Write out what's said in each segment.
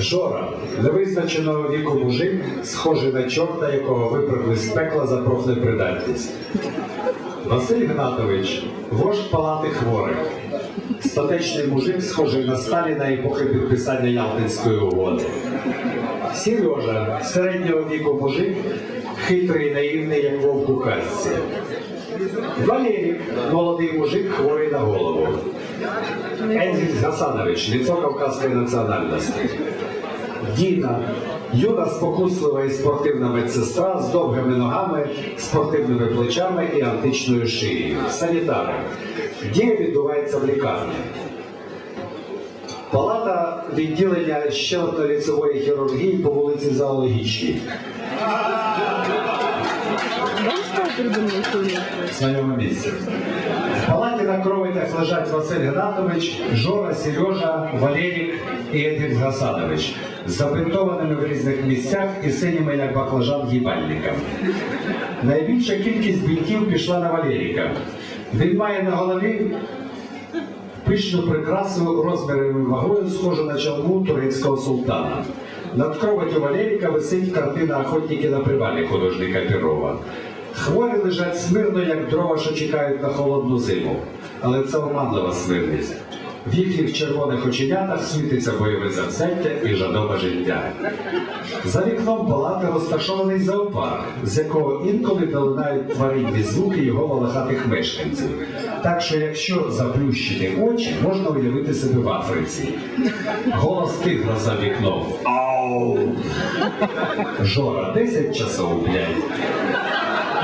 Жора, невизначеного віку мужик, схожий на чорта, якого випрыгли з пекла за профнепридатність. Василь Гнатович, вождь палати хворих. Статечний мужик, схожий на Сталіна епохи підписання Ялтинської угоди. Сережа, середнього віку мужик, хитрий і наївний, як вовк у казці. Валерік, молодий мужик, хворий на голову. Ендзіс Гасанович, лицо кавказської національності. Діна, юна спокуслива і спортивна медсестра з довгими ногами, спортивними плечами і античною шиєю. Санітари. Дія відбувається в лікарні. Палата відділення щелепно-ліцевої хірургії по вулиці Зоологічній. Бачите, придумали сьогодні? Знайоме місце. В палаті на кровитях лежать Василь Гнатович, Жора, Сережа, Валерік і Едвін Гасанович з забинтованими в різних місцях і синіми, як баклажан, їбальниками. Найбільша кількість бінтів пішла на Валеріка. Він має на голові пишну прикрасу розмірами вагою, схожу на чалму турецького султана. Над кроватю Валеріка висить картина «Охотники на привалі» художника Пірова. Хворі лежать смирно, як дрова, що чекають на холодну зиму. Але це оманлива смирність. В їхніх червоних оченятах світиться бойове завзяття і жадоба життя. За вікном палати розташований зоопарк, з якого інколи долинають тваринні звуки його волохатих мешканців. Так що, якщо заплющити очі, можна уявити себе в Африці. Голос тигра за вікном. Ау! Жора, 10 часов, блядь.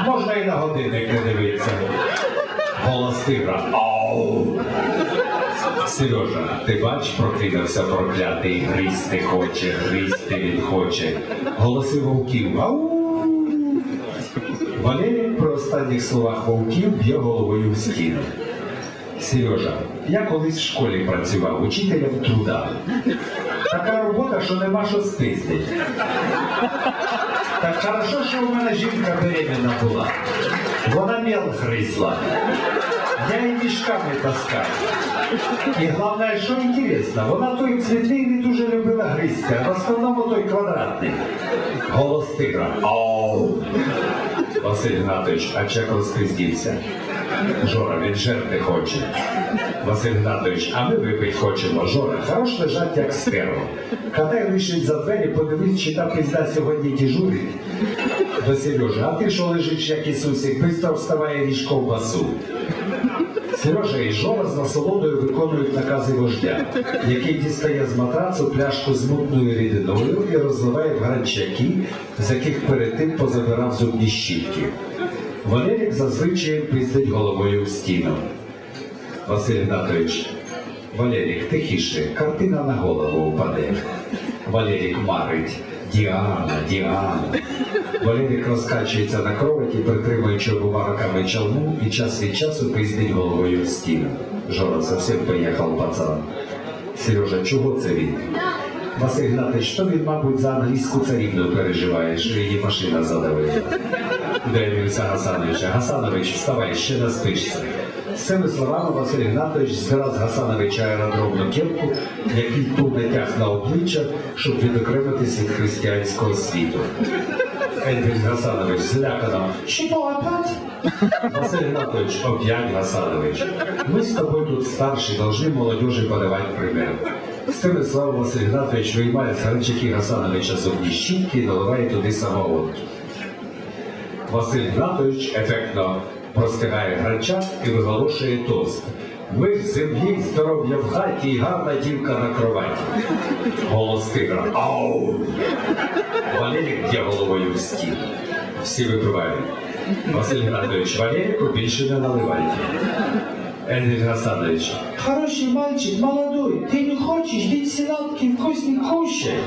Можна і на годинник не дивитися. Голос тигра. Ау! Сережа, ти бач, прокинувся проклятий, гризти хоче, гризти він хоче. Голоси вовків. Ау! Валерій при останніх словах вовків б'є головою в стіну. Сережа, я колись в школі працював учителем труда. Така робота, що нема що спиздить. Так хорошо, що у мене жінка беременна була. Вона мел гризла. Я її мішками таскав. І головне, що інтересно, вона той цвітний не дуже любила гризти, а в основному той квадратний. Голос тигра. Ау! Василь Гнатович, а чек розпиздівся. Жора, він жерти хоче. Василь Гнатович, а ми випить хочемо. Жора, хорош лежать, як стерво. Катай вийшли за двері, подивись, чи та пизда сьогодні дежурить. До Сережи, а ти що лежиш, як Ісусик, бистро вставає ріж ковбасу. Сережа і Жора з насолодою виконують накази вождя, який дістає з матрацу пляшку з мутною рідиною і розливає в гранчаки, з яких перед тим позабирав зубні щітки. Валерік зазвичай пиздить головою в стіну. Василь Гнатович, Валерік, тихіше, картина на голову впаде. Валерік марить. Діана, Діана. Валерік розкачується на кроваті, притримуючи обома руками чалму і час від часу пиздить головою в стіну. Жора совсем поїхав пацан. Сережа, чого це він? Василь Гнатович, то він, мабуть, за англійську царівну переживає, що її машина задавила. Дивився Гасановича. Гасанович, вставай, ще наспишся. З цими словами Василь Гнатович збирав з Гасановича аеродромну кепку, який тут натяг на обличчя, щоб відокремитись від християнського світу. Ельвін Гасанович злякано. Що опять? Василь Гнатович, опять Гасанович. Мы с тобой тут старшие, должны молодежи подавать пример. З цими словами Василь Гнатович виймає з гранчаки Гасановича зубні щітки і наливає туди самогонки. Василь Гнатович ефектно простигає гранчак і виголошує тост. Ми в землі, здоров'я в хаті і гарна дівка на кроваті. Голос тигра. Ау! Валерік б'є головою в стіл. Всі випивають. Василь Гнатович, Валеріку більше не наливайте. Ельвин Гасанович. Хороший мальчик, молодой, ты не хочешь, ведь сладкий, вкусный кушай.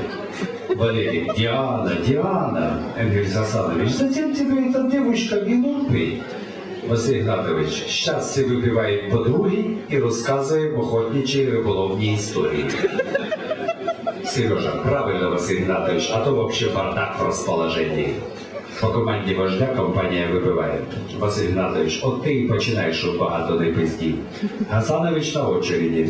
Валерий, Диана, Диана, Энгель Гасанович, зачем тебе эта девушка глупый? Василь Гнатович, щастя випиває випивають по другій і розказує охотничі і риболовні історії. Сережа, правильно, Василь Гнатович, а то вообще бардак в розположенні. По команді вождя компанія випиває. Василь Гнатович, от ти і починаєш, у багато не. Гасанович на очереді.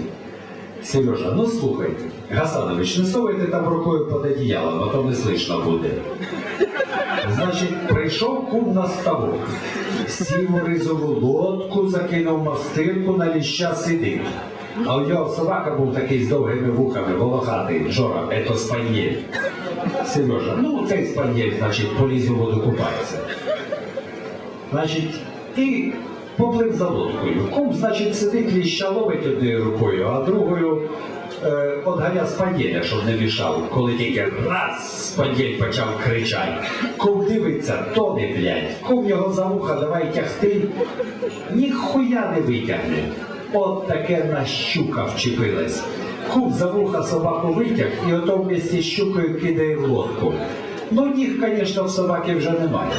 Сережа, ну слухайте, Гасанович, не совайте там рукою під одіялом, а то не слышно буде. Значить, прийшов кум на ставок, сів у ризову лодку, закинув мастирку, на ліща сидить. А у нього собака був такий з довгими вухами, волохатий, Жора, ето спанєль. Сережа, ну цей спанєль, значить, поліз у воду купається. Значить, і поплив за лодкою. Значить, сидить ліща ловить однією рукою, а другою е, отганя спандєля, щоб не мішав. Коли тільки раз спандєль почав кричати. Кум дивиться, тоне, блядь. Кум його за вуха давай тягти. Ніхуя не витягне. От таке на щука вчепилась. Кум за вуха собаку витяг і ото вместе з щукою кидає в лодку. Ну, ніг, звісно, в собаки вже немає.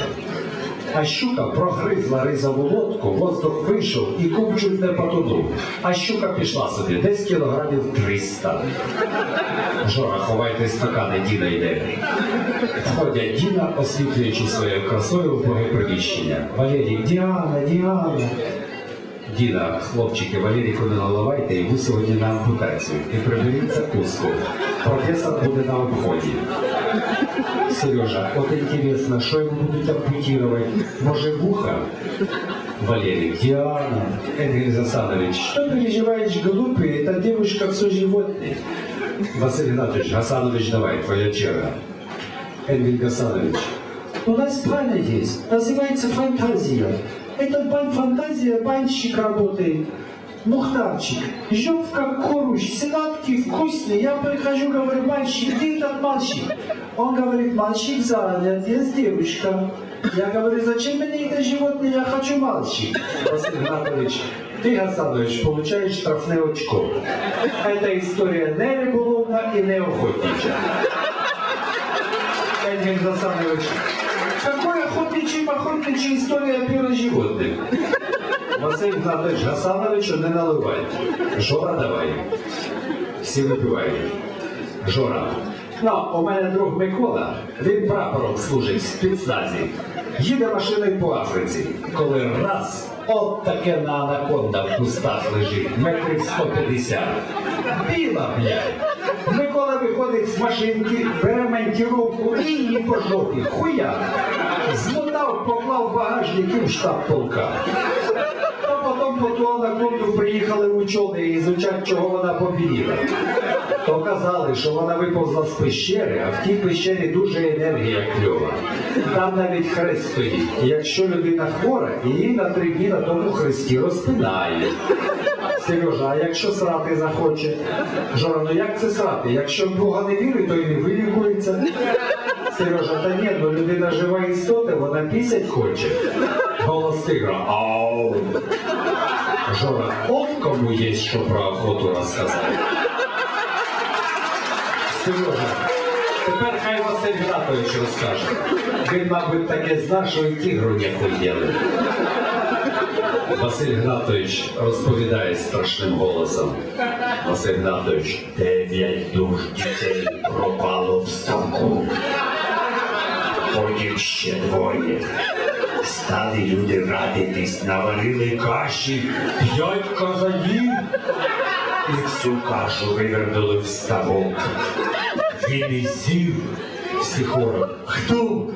А щука прогризла ризову лодку, воздух вийшов і кум чуть не потонув. А щука пішла собі десь кілограмів 300. Жора, ховайте стакани, Діна йде. Входять Діна, освітлюючи своєю красою боги приміщення. Валерій, Діана, Діана. Діна, хлопчики, Валеріку не наливайте, йому сьогодні на ампутацію. І приберіть закуску. Професор буде на обході. Сережа, вот интересно, что ему будут ампутировать? Может, ухо? Валерий, Диана, Эдгар Засанович, что переживаешь, глупый? Эта девушка все животное. Василий Игнатович, Гасанович, давай, твоя черга. Эдгар Гасанович, у нас планы есть, называется фантазия. Это бан фантазия, банщик работает. Мухтарчик, жёг как коруш, сладкий, вкусный. Я прихожу, говорю, мальчик, где этот мальчик? Он говорит, мальчик занят, есть девушка. Я говорю, зачем мне это животное, я хочу мальчик. Василий Игнатович, ты, Гасанович, получаешь штрафное очко. Это история не рыболовна и не охотничья. Эдгар Гасанович, какой охотничий, охотничий история о животных? Василь Игнатович Гасановичу не наливай. Жора давай. Всі випивають. Жора. Ну, у мене друг Микола, він прапором служить в спецназі. Їде машиною по Африці, коли раз от таке на анаконда в кустах лежить, метрів 150. Біла, блядь. Микола виходить з машинки, бере монтіровку і її по жопі. Хуя. Змотав, поклав в багажник і в штаб полка. А потім по ту приїхали учені і изучать, чого вона побіліла. То казали, що вона виповзла з пещери, а в тій пещері дуже енергія кльова. Там навіть хрест стоїть. Якщо людина хвора, її на три дні на тому хресті розпинає. Сережа, а якщо срати захоче? Жора, ну як це срати? Якщо Бога не вірить, то і не вилікується. Сережа, та ні, ну людина жива істота, вона пісять хоче. Голос тигра. Ау. Жора, от кому є що про охоту розказати. Сережа, тепер хай Василь Гнатович розкаже. Він, мабуть, таке знав, що і тігру не хуєли. Василь Гнатович розповідає страшним голосом. Василь Гнатович, дев'ять душ дітей пропало в ставку. Потім ще двоє. Стали люди радитись, наварили каші, п'ять казанів. І всю кашу вивернули в ставок. Він і сів всі хором. Хто?